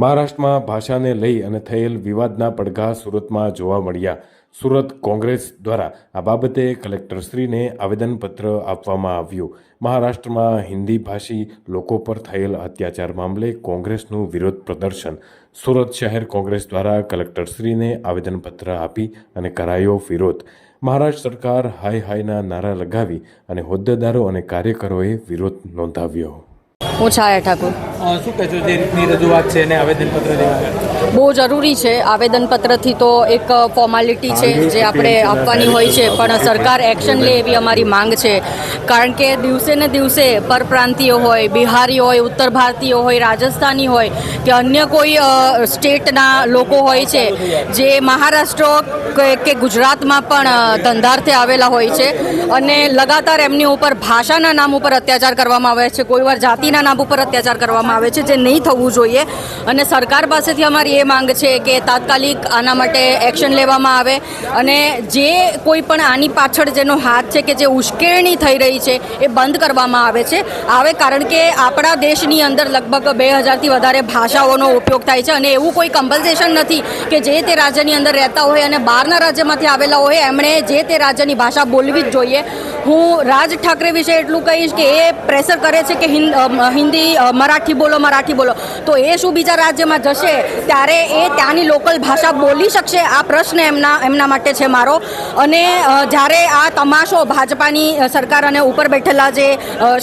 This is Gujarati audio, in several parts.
મહારાષ્ટ્રમાં ભાષાને લઈ અને થયેલ વિવાદના પડઘા સુરતમાં જોવા મળ્યા. સુરત કોંગ્રેસ દ્વારા આ બાબતે કલેક્ટરશ્રીને આવેદનપત્ર આપવામાં આવ્યું. મહારાષ્ટ્રમાં હિન્દી ભાષી લોકો પર થયેલ અત્યાચાર મામલે કોંગ્રેસનું વિરોધ પ્રદર્શન. સુરત શહેર કોંગ્રેસ દ્વારા કલેક્ટરશ્રીને આવેદનપત્ર આપી અને કરાયો વિરોધ. મહારાષ્ટ્ર સરકાર હાય હાયના નારા લગાવી અને હોદ્દેદારો અને કાર્યકરોએ વિરોધ નોંધાવ્યો. હું છાયા ઠાકુર. શું કહેશો જે રીતની રજૂઆત છે અને આવેદનપત્ર દેવા? બહુ જરૂરી છે. આવેદનપત્રથી તો એક ફોર્માલિટી છે જે આપણે આપવાની હોય છે. પણ સરકાર એક્શન લે એવી અમારી માંગ છે. કારણ કે દિવસે ને દિવસે પરપ્રાંતિયો હોય બિહારી હોય ઉત્તર ભારતીયો હોય રાજસ્થાની હોય કે અન્ય કોઈ સ્ટેટના લોકો હોય છે જે મહારાષ્ટ્ર કે- કે ગુજરાતમાં પણ ધંધાર્થે આવેલા હોય છે અને લગાતાર એમની ઉપર ભાષાના નામ ઉપર અત્યાચાર કરવામાં આવે છે. કોઈ વાર જાતિના નામ ઉપર અત્યાચાર કરવામાં આવે છે જે નહીં થવું જોઈએ. અને સરકાર પાસેથી અમારી એ માંગ છે કે તાત્કાલિક આના માટે એક્શન લેવામાં આવે. અને જે કોઈ પણ આની પાછળ જેનો હાથ છે કે જે ઉશ્કેરણી થઈ રહી છે, એ બંધ કરવામાં આવે છે. આવે કારણ કે આપણા દેશની અંદર લગભગ બે હજારથી વધારે ભાષાઓનો ઉપયોગ થાય છે. અને એવું કોઈ કમ્પલ્સેશન નથી કે જે તે રાજ્યની અંદર રહેતા હોય અને બહારના રાજ્યમાંથી આવેલા હોય, એમણે જે તે રાજ્યની ભાષા બોલવી જ જોઈએ. હું રાજ ઠાકરે વિશે એટલું કહીશ કે એ પ્રેશર કરે છે કે હિન્દી મરાઠી બોલો, મરાઠી બોલો. તો એ શું બીજા રાજ્યમાં જશે? ત્યારે એ ત્યાંની લોકલ ભાષા બોલી શકશે? આ પ્રશ્ન એમના એમના માટે છે મારો. અને જ્યારે આ તમાશો ભાજપાની સરકાર અને ઉપર બેઠેલા જે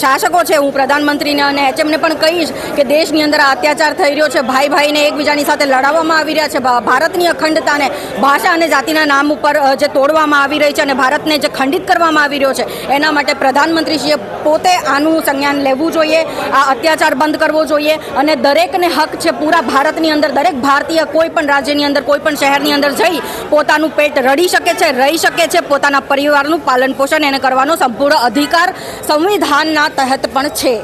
શાસકો છે, હું પ્રધાનમંત્રીને અને એચએમને પણ કહીશ કે દેશની અંદર આ અત્યાચાર થઈ રહ્યો છે. ભાઈ ભાઈને એકબીજાની સાથે લડાવવામાં આવી રહ્યા છે. ભારતની અખંડતાને, ભાષા અને જાતિના નામ ઉપર જે તોડવામાં આવી રહી છે અને ભારતને જે ખંડિત કરવામાં આવી રહ્યો છે, એના માટે પ્રધાનમંત્રીશ્રીએ પોતે આનું સંજ્ઞાન લેવું જોઈએ. આ અત્યાચાર બંધ કરવો જોઈએ અને દરેકને હક છે પૂરા ભારતની અંદર. દરેક ભારતીય કોઈ પણ રાજ્યની અંદર, કોઈ પણ શહેરની અંદર જઈ પોતાનું પેટ રડી શકે છે, રહી શકે છે, પોતાના પરિવારનું પાલન પોષણ એને કરવાનો સંપૂર્ણ અધિકાર સંવિધાનના તહેત પણ છે.